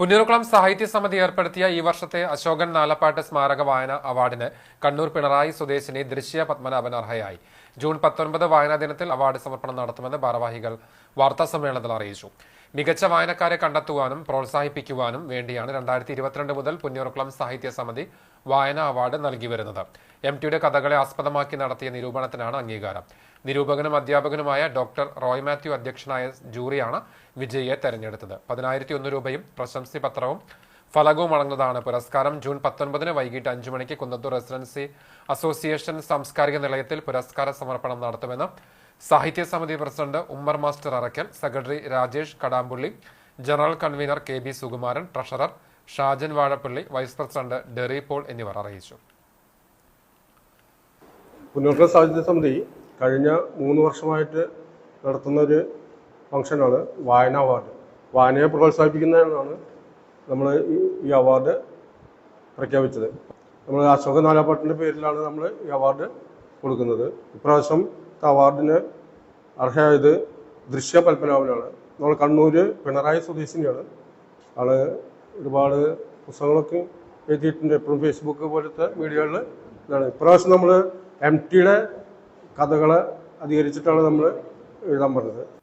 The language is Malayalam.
പുന്നൂർകുളം സാഹിത്യ സമിതി ഏർപ്പെടുത്തിയ ഈ വർഷത്തെ അശോകൻ നാലപ്പാട്ട് സ്മാരക വായന അവാർഡിന് കണ്ണൂർ പിണറായി സ്വദേശിനി ദൃശ്യ പത്മനാഭൻ അർഹയായി. ജൂൺ പത്തൊൻപത് വായനാ ദിനത്തിൽ അവാർഡ് സമർപ്പണം നടത്തുമെന്ന് ഭാരവാഹികൾ വാർത്താ സമ്മേളനത്തിൽ അറിയിച്ചു. മികച്ച വായനക്കാരെ കണ്ടെത്തുവാനും പ്രോത്സാഹിപ്പിക്കുവാനും വേണ്ടിയാണ് രണ്ടായിരത്തി ഇരുപത്തിരണ്ട് മുതൽ പുന്നൂർകുളം സാഹിത്യ സമിതി വായന അവാർഡ് നൽകി വരുന്നത്. എം ടിയുടെ കഥകളെ ആസ്പദമാക്കി നടത്തിയ നിരൂപണത്തിനാണ് അംഗീകാരം. നിരൂപകനും അധ്യാപകനുമായ ഡോക്ടർ റോയ് മാത്യു അധ്യക്ഷനായ ജൂറിയാണ് വിജയിയെ തെരഞ്ഞെടുത്തത്. പതിനായിരത്തി ഒന്ന് രൂപയും പ്രശംസി പത്രവും ഫലകവും അടങ്ങുന്നതാണ്. പുരസ്കാരം ജൂൺ പത്തൊൻപതിന് വൈകിട്ട് അഞ്ചു മണിക്ക് കുന്നത്തൂർ റെസിഡൻസി അസോസിയേഷൻ സാംസ്കാരിക നിലയത്തിൽ പുരസ്കാര സമർപ്പണം നടത്തുമെന്ന് സാഹിത്യ സമിതി president Ummer master Arakkal secretary Rajesh Kadampully general convener K B Sukumaran treasurer Shajan Vazhappally vice president Derry Paul എന്നിവർ അറിയിച്ചു. പുന്നോക്ക സാഹിത്യ സമിതി കഴിഞ്ഞ മൂന്ന് വർഷമായിട്ട് നടത്തുന്ന ഒരു ഫംഗ്ഷനാണ് വായന അവാർഡ്. വായനയെ പ്രോത്സാഹിപ്പിക്കുന്നതിനാണ് നമ്മൾ ഈ അവാർഡ് പ്രഖ്യാപിച്ചത്. നമ്മൾ അശോക നാലാപ്പാട്ടിന്റെ പേരിലാണ് നമ്മൾ ഈ അവാർഡ് കൊടുക്കുന്നത്. ഇപ്രാവശ്യം അവാർഡിന് അർഹയായത് ദൃശ്യ പത്മനാഭനാണ് നമ്മൾ കണ്ണൂർ പിണറായി സ്വദേശിനിയാണ്. ആൾ ഒരുപാട് പുസ്തകങ്ങളൊക്കെ എഴുതിയിട്ടുണ്ട്. എപ്പോഴും ഫേസ്ബുക്ക് പോലത്തെ മീഡിയകളിൽ ഇതാണ്. ഇപ്രാവശ്യം നമ്മൾ എം ടിയുടെ കഥകളെ അധികരിച്ചിട്ടാണ് നമ്മൾ എഴുതാൻ പറഞ്ഞത്.